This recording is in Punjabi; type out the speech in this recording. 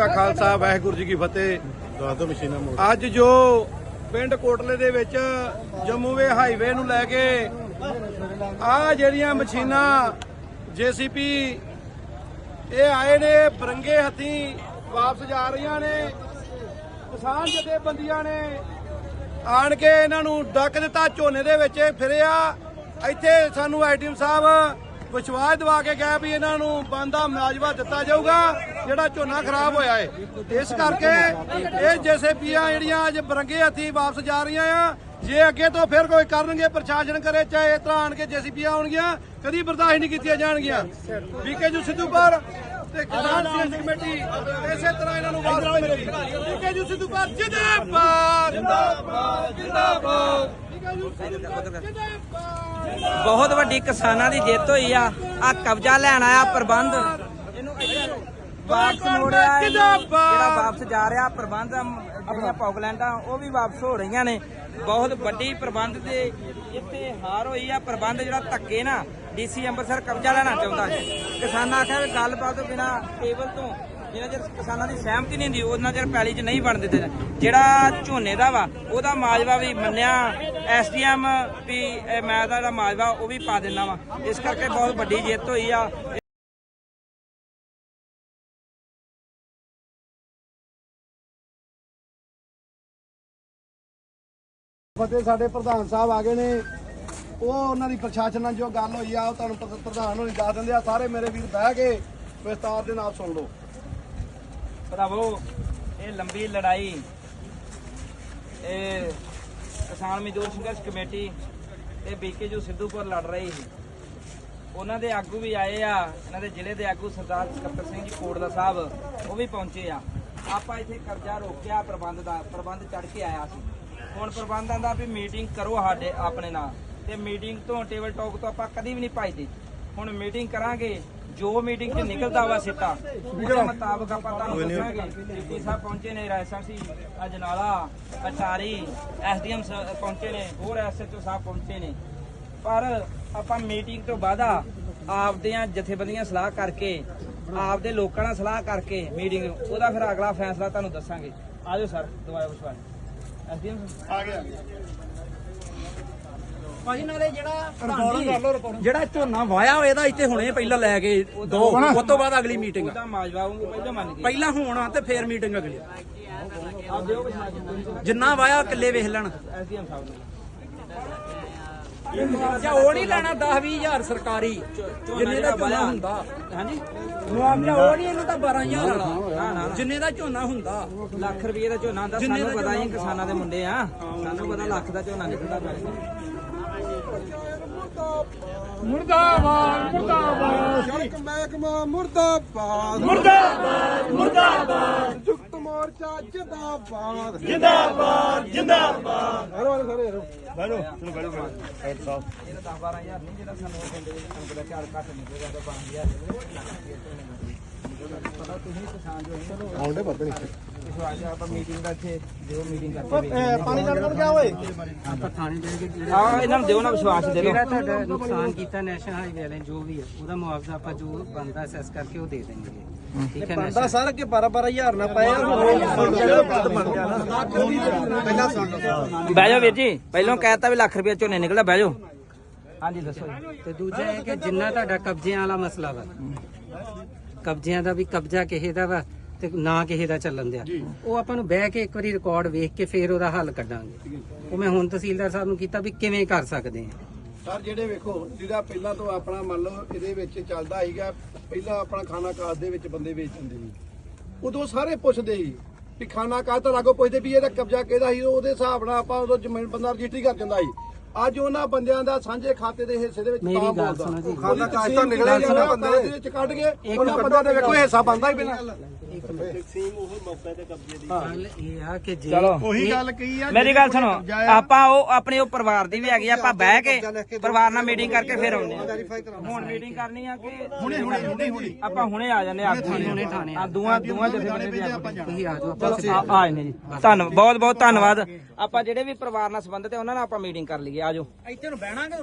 ਕਾ ਖਾਲਸਾ, ਵਾਹਿਗੁਰੂ ਜੀ ਕੀ ਫਤਿਹ। ਅੱਜ ਜੋ ਪਿੰਡ ਕੋਟਲੇ ਦੇ ਵਿੱਚ ਜੰਮੂਵੇ ਹਾਈਵੇ ਨੂੰ ਲੈ ਕੇ ਆ ਜਿਹੜੀਆਂ ਮਸ਼ੀਨਾਂ ਜੀਸੀਪੀ ਇਹ ਆਏ ਨੇ, ਬਰੰਗੇ ਹੱਥੀ ਵਾਪਸ ਜਾ ਰਹੀਆਂ ਨੇ, ਕਿਸਾਨ ਜਥੇਬੰਦੀਆਂ ਨੇ ਆਣ ਕੇ ਇਹਨਾਂ ਨੂੰ ਡੱਕ ਦਿੱਤਾ ਝੋਨੇ ਦੇ ਵਿੱਚ। ਫਿਰਿਆ ਇੱਥੇ ਸਾਨੂੰ ਆਈਟੀਐਮ ਸਾਹਿਬ ਵਿਸ਼ਵਾਸ ਦਿਵਾ ਕੇ ਗਏ ਵੀ ਇਹਨਾਂ ਨੂੰ ਬੰਦਾ ਮੁਆਵਜ਼ਾ ਦਿੱਤਾ ਜਾਊਗਾ, ਜਿਹੜਾ ਝੋਨਾ ਖਰਾਬ ਹੋਇਆ ਹੈ ਇਸ ਕਰਕੇ ਇਹ ਜੇਸੇਪੀਆਂ ਜਿਹੜੀਆਂ ਅੱਜ ਬਰੰਗੇ ਹੱਥੀ ਵਾਪਸ ਜਾ ਰਹੀਆਂ ਆ। ਜੇ ਅੱਗੇ ਤੋਂ ਫਿਰ ਕੋਈ ਕਰਨਗੇ, ਪ੍ਰਸ਼ਾਸਨ ਕਰੇ, ਚਾਹੇ ਇਸ ਤਰ੍ਹਾਂ ਆਣ ਕੇ ਜੇਸੀਪੀਆਂ ਆਉਣਗੀਆਂ ਕਦੀ ਬਰਦਾਸ਼ਤ ਨਹੀਂ ਕੀਤੀਆਂ ਜਾਣਗੀਆਂ। ਵੀਕੇ ਜੂ ਸਿੱਧੂਪੁਰ ਤੇ ਕਿਸਾਨ ਸੰਘਰਸ਼ ਕਮੇਟੀ ਇਸੇ ਤਰ੍ਹਾਂ ਇਹਨਾਂ ਨੂੰ ਵਾਪਸ ਮਿਲੇਗੀ ਵੀਕੇ ਜੂ ਸਿੱਧੂਪੁਰ ਜਿੰਦਾਬਾਦ ਜਿੰਦਾਬਾਦ! ਜਿੰਦਾਬਾਦ! ਜਿੰਦਾਬਾਦ! ਬਹੁਤ ਵੱਡੀ ਕਿਸਾਨਾਂ ਦੀ ਜਿੱਤ ਹੋਈ ਆ। ਆ ਕਬਜ਼ਾ ਲੈਣ ਆਇਆ ਪ੍ਰਬੰਧ। ਇਹਨੂੰ ਵਾਪਸ ਮੋੜਿਆ ਜਿਹੜਾ ਵਾਪਸ ਜਾ ਰਿਹਾ, ਪ੍ਰਬੰਧ ਜਿਹੜੀਆਂ ਪੌਗਲੈਂਡਾਂ, ਉਹ ਵੀ ਵਾਪਸ ਹੋ ਰਹੀਆਂ ਨੇ। ਬਹੁਤ ਵੱਡੀ ਪ੍ਰਬੰਧ ਦੇ ਇੱਥੇ ਹਾਰ ਹੋਈ ਆ। ਪ੍ਰਬੰਧ ਜਿਹੜਾ ਧੱਕੇ ਨਾ ਡੀਸੀ ਅੰਮ੍ਰਿਤਸਰ ਕਬਜ਼ਾ ਲੈਣਾ ਚਾਹੁੰਦਾ ਸੀ। ਕਿਸਾਨਾਂ ਆਖਿਆ ਗੱਲਬਾਤ ਤੋਂ ਬਿਨਾ ਟੇਬਲ ਤੋਂ ਜਿੰਨਾ ਚਿਰ ਕਿਸਾਨਾਂ ਦੀ ਸਹਿਮਤੀ ਨਹੀਂ ਹੁੰਦੀ, ਉਹਨਾਂ ਚਿਰ ਪੈਲੀ 'ਚ ਨਹੀਂ ਬਣ ਦਿੱਤੇ ਜਿਹੜਾ ਝੋਨੇ ਦਾ ਵਾ, ਉਹਦਾ ਮਾਜਵਾ ਵੀ ਮੰਨਿਆ, ਐਸਡੀਐਮ ਵੀ ਮੈਂ ਦਾ ਜਿਹੜਾ ਮਾਜਵਾ ਉਹ ਵੀ ਪਾ ਦਿੰਦਾ ਵਾ। ਇਸ ਕਰਕੇ ਬਹੁਤ ਵੱਡੀ ਜਿੱਤ ਹੋਈ ਆ। ਫਤਿਹ, ਸਾਡੇ ਪ੍ਰਧਾਨ ਸਾਹਿਬ ਆ ਗਏ ਨੇ। ਉਹ ਉਹਨਾਂ ਦੀ ਪ੍ਰਸ਼ਾਸਨ ਨਾਲ ਜੋ ਗੱਲ ਹੋਈ ਆ, ਉਹ ਤੁਹਾਨੂੰ ਪ੍ਰਧਾਨ ਹੋਣੀ ਦੱਸ ਦਿੰਦੇ ਆ। ਸਾਰੇ ਮੇਰੇ ਵੀਰ ਬਹਿ ਕੇ ਵਿਸਤਾਰ ਦੇ ਨਾਲ ਸੁਣ ਲਓ। ਭਰਾਵੋ, ਇਹ ਲੰਬੀ ਲੜਾਈ, ਇਹ ਕਿਸਾਨ ਮਜ਼ਦੂਰ ਸੰਘਰਸ਼ ਕਮੇਟੀ ਤੇ ਬੀਕੇਜੂ ਸਿੱਧੂਪੁਰ ਲੜ ਰਹੀ ਸੀ। ਉਹਨਾਂ ਦੇ ਆਗੂ ਵੀ ਆਏ ਆ, ਇਹਨਾਂ ਦੇ ਜ਼ਿਲ੍ਹੇ ਦੇ ਆਗੂ ਸਰਦਾਰ ਸਕੱਤਰ ਸਿੰਘ ਜੀ ਕੋਟਲਾ ਸਾਹਿਬ, ਉਹ ਵੀ ਪਹੁੰਚੇ ਆ। ਆਪਾਂ ਇੱਥੇ ਕਰਜ਼ਾ ਰੋਕਿਆ, ਪ੍ਰਬੰਧ ਦਾ, ਪ੍ਰਬੰਧ ਚੜ ਕੇ ਆਇਆ ਸੀ। ਹੁਣ ਪ੍ਰਬੰਧਾਂ ਦਾ ਵੀ ਮੀਟਿੰਗ ਕਰੋ ਸਾਡੇ, ਆਪਣੇ ਨਾਲ। ਤੇ ਮੀਟਿੰਗ ਤੋਂ ਟੇਬਲ ਟਾਕ ਤੋਂ ਆਪਾਂ ਕਦੀ ਵੀ ਨਹੀਂ ਭੱਜਦੇ। ਹੁਣ ਮੀਟਿੰਗ ਕਰਾਂਗੇ ਜੋ ਮੀਟਿੰਗ 'ਚ ਨਿਕਲਦਾ ਵਾ ਸਿੱਟਾ ਉਹਦੇ ਮੁਤਾਬਕ ਆਪਾਂ ਤੁਹਾਨੂੰ ਦੱਸਾਂਗੇ। ਡੀਪੀ ਸਾਹਿਬ ਪਹੁੰਚੇ ਨੇ ਰਾਜਸਥਾਨ ਸੀ ਅਜਨਾਲਾ ਅਟਾਰੀ ਐਸਡੀਐਮ ਪਹੁੰਚੇ ਨੇ ਹੋਰ ਐਸਐਚਓ ਸਾਹਿਬ ਪਹੁੰਚੇ ਨੇ। ਪਰ ਆਪਾਂ ਮੀਟਿੰਗ ਤੋਂ ਬਾਅਦ ਆਪਦਿਆਂ ਜਥੇਬੰਦੀਆਂ ਸਲਾਹ ਕਰਕੇ ਆਪਦੇ ਲੋਕਾਂ ਨਾਲ ਸਲਾਹ ਕਰਕੇ ਮੀਟਿੰਗ ਉਹਦਾ ਫਿਰ ਅਗਲਾ ਫੈਸਲਾ ਤੁਹਾਨੂੰ ਦੱਸਾਂਗੇ। ਆਜੋ ਸਰ ਦੁਬਾਰਾ ਵਿਸ਼ਵਾਸ ਐਸਡੀਐਮ ਆ ਗਿਆ। ਭਾਜੀ ਨਾਲੇ ਜਿਹੜਾ ਜਿਹੜਾ ਝੋਨਾ ਵਾਇਆ ਹੋਇਆ ਇਹਦਾ ਇੱਥੇ ਹੁਣੇ ਪਹਿਲਾਂ ਲੈ ਕੇ ਦੋ ਉਸ ਤੋਂ ਬਾਅਦ ਅਗਲੀ ਮੀਟਿੰਗ ਉਹਦਾ ਮਾਜਵਾ ਉਹ ਪਹਿਲਾਂ ਮੰਨ ਗਏ ਪਹਿਲਾਂ ਹੋਣਾ ਤੇ ਫੇਰ ਮੀਟਿੰਗ ਅਗਲੀ ਜਿੰਨਾ ਵਾਇਆ ਕਿੱਲੇ ਵੇਖ ਲੈਣ। ਐਸਡੀਐਮ ਸਾਹਿਬ ਨੂੰ ਮੁਆਵਜ਼ਾ ਉਹ ਨਹੀਂ ਲੈਣਾ 10 20000 ਸਰਕਾਰੀ ਜਿੰਨੇ ਦਾ ਝੋਨਾ ਹੁੰਦਾ। ਹਾਂਜੀ? ਮੁਆਵਜ਼ਾ ਉਹ ਨਹੀਂ ਇਹਨਾਂ ਦਾ 12000 ਵਾਲਾ। ਜਿੰਨੇ ਦਾ ਝੋਨਾ ਹੁੰਦਾ। ਲੱਖ ਰੁਪਏ ਦਾ ਝੋਨਾ ਹੁੰਦਾ ਜਿੰਨੇ ਸਾਨੂੰ ਪਤਾ ਹੀ ਕਿਸਾਨਾਂ ਦੇ ਮੁੰਡੇ ਆ। ਸਾਨੂੰ ਪਤਾ ਲੱਖ ਦਾ ਝੋਨਾ ਨਿਕਲਦਾ ਪਿਆ ਸੜਕ ਮਹਿਕਮਾ ਮੁਰਦਾਬਾਦ। ਮੁਰਦਾਬਾਦ ਮੁਰਦਾਬਾਦ। ਜੁਗਤ ਮੋਰਚਾ ਜਿੰਦਾਬਾਦ। ਜਿੰਦਾਬਾਦ ਜਿੰਦਾਬਾਦ। ਹਰੋ ਹਰੋ ਸਾਰੇ ਹਰੋ। ਬੈਠੋ ਚਲੋ ਬੈਠੋ ਸਾਹਿਬ ਸਾਹਿਬ ਇਹਦਾ 10 12000 ਨਹੀਂ ਜਿਹੜਾ ਸਾਨੂੰ ਉਹ ਕਹਿੰਦੇ ਸਾਨੂੰ ਪਤਾ ਚਾਰ ਘੱਟ ਨਿਕਲਦਾ ਤਾਂ 12000 ਆਉਂਦੇ ਪਤਾ ਨਹੀਂ। ਵਿਸ਼ਵਾਸ ਆ, ਆਪਾਂ ਮੀਟਿੰਗ ਦਾ ਇੱਥੇ ਜੋ ਮੀਟਿੰਗ ਕਰਕੇ ਪਾਣੀ ਲੜ ਲੜ ਗਿਆ ਓਏ? ਆ ਇਹਨਾਂ ਨੂੰ ਦਿਓ ਨਾ ਵਿਸ਼ਵਾਸ ਦੇ ਦਿਓ। ਜਿਹੜਾ ਤੁਹਾਡਾ ਨੁਕਸਾਨ ਕੀਤਾ ਨੈਸ਼ਨਲ ਹਾਈਵੇ ਵਾਲੇ ਜੋ ਵੀ ਹੈ ਉਹਦਾ ਮੁਆਵਜ਼ਾ ਆਪਾਂ ਜੋ ਬਣਦਾ ਅਸੈਸ ਕਰਕੇ ਉਹ ਦੇ ਦੇਣਗੇ ਠੀਕ ਹੈ ਬੰਦਾ ਸਰ ਕੇ 12 12000 ਨਾ ਪਾਇਆ ਪਹਿਲਾਂ ਸੁਣ ਲਓ। ਬਹਿ ਜਾਓ ਵੀਰ ਜੀ ਪਹਿਲਾਂ ਕਹਿਤਾ ਵੀ ਲੱਖ ਰੁਪਏ ਝੋਨੇ ਨਿਕਲਦਾ ਬਹਿ ਜਾਓ। ਹਾਂਜੀ ਦੱਸੋ ਤੇ ਦੂਜਾ ਇਹ ਕਿ ਜਿੰਨਾ ਤੁਹਾਡਾ ਕਬਜ਼ਿਆਂ ਵਾਲਾ ਮਸਲਾ ਵਾ ਕਬਜ਼ਿਆਂ ਦਾ ਵੀ ਕਬਜ਼ਾ ਕਿਸੇ ਦਾ ਵਾ ਤੇ ਨਾ ਕਿਸੇ ਦਾ ਚੱਲਣ ਦਿਆ। ਉਹ ਆਪਾਂ ਨੂੰ ਬਹਿ ਕੇ ਇੱਕ ਵਾਰੀ ਰਿਕਾਰਡ ਵੇਖ ਕੇ ਫੇਰ ਉਹਦਾ ਹੱਲ ਕੱਢਾਂਗੇ। ਉਹ ਮੈਂ ਹੁਣ ਤਹਿਸੀਲਦਾਰ ਸਾਹਿਬ ਨੂੰ ਕੀਤਾ ਵੀ ਕਿਵੇਂ ਕਰ ਸਕਦੇ ਆ ਸਰ ਜਿਹੜੇ ਵੇਖੋ ਜਿਹੜਾ ਪਹਿਲਾਂ ਤੋਂ ਆਪਣਾ ਮੰਨ ਲਓ ਇਹਦੇ ਵਿੱਚ ਚੱਲਦਾ ਸੀਗਾ ਪਹਿਲਾਂ ਆਪਣਾ ਖਾਣਾ ਕਾਸ ਦੇ ਵਿੱਚ ਬੰਦੇ ਵੇਚ ਦਿੰਦੇ ਸੀ। ਉਦੋਂ ਸਾਰੇ ਪੁੱਛਦੇ ਸੀ ਵੀ ਖਾਣਾ ਕਾਸ ਤਾਂ ਲਾਗੋ ਪੁੱਛਦੇ ਵੀ ਇਹਦਾ ਕਬਜ਼ਾ ਕਿਹਦਾ ਸੀ ਉਹਦੇ ਹਿਸਾਬ ਨਾਲ ਆਪਾਂ ਉਦੋਂ ਜ਼ਮੀਨ ਬੰਦਾ ਰਜਿਸਟਰੀ ਕਰ ਜਾਂਦਾ ਸੀ। ਅੱਜ ਉਹਨਾਂ ਬੰਦਿਆਂ ਦਾ ਸਾਂਝੇ ਖਾਤੇ ਦੇ ਹਿੱਸੇ ਦੇ ਵਿੱਚ ਮੇਰੀ ਤਾਂ ਗੱਲ ਸੁਣੋ ਜੀ। ਤਾਂ ਨਿਕਲੇ ਜਾਂਦਾ ਬੰਦੇ ਦੇ ਵਿੱਚ ਕੱਢ ਕੇ ਉਹਨਾਂ ਬੰਦਿਆਂ ਦੇ ਵੇਖੋ ਹਿੱਸਾ ਬੰਦਾ ਹੀ ਬਿਨਾਂ। ਗੱਲ ਇਹ ਆ ਕਿ ਜੇ ਚਲੋ। ਉਹੀ ਗੱਲ ਕਹੀ ਆ ਮੇਰੀ ਗੱਲ ਸੁਣੋ। ਆਪਾਂ ਉਹ ਆਪਣੇ ਉਹ ਪਰਿਵਾਰ ਦੀ ਵੀ ਹੈਗੀ ਆ, ਆਪਾਂ ਬਹਿ ਕੇ ਪਰਿਵਾਰ ਨਾਲ ਮੀਟਿੰਗ ਕਰਕੇ ਫਿਰ ਆਉਂਦੇ ਆ। ਹੁਣ ਮੀਟਿੰਗ ਕਰਨੀ ਆ ਕਿ ਹੁਣੇ ਹੁਣੇ ਹੁਣੇ ਆਪਾਂ ਹੁਣੇ ਆ ਜਾਂਦੇ ਆ ਹੁਣੇ ਥਾਣੇ ਆ। ਦੂਆਂ ਦੂਆਂ ਜਥੇ ਦੇ ਆਗੂ ਤੁਸੀਂ ਆ ਜਾਓ ਆਪਾਂ ਚਲੋ ਆ। ਨੇ ਜੀ। ਧੰਨ ਬਹੁਤ ਬਹੁਤ ਧੰਨਵਾਦ। ਆਪਾਂ ਜਿਹੜੇ ਵੀ ਪਰਿਵਾਰ ਨਾਲ ਸੰਬੰਧਿਤ ਹੈ ਉਹਨਾਂ ਨਾਲ ਆਪਾਂ ਮੀਟਿੰਗ ਕਰ ਲਈਏ। ਆਜੋ ਇੱਥੇ ਨੂੰ ਬਹਿਣਾ ਬਹਿਣਾਗੇ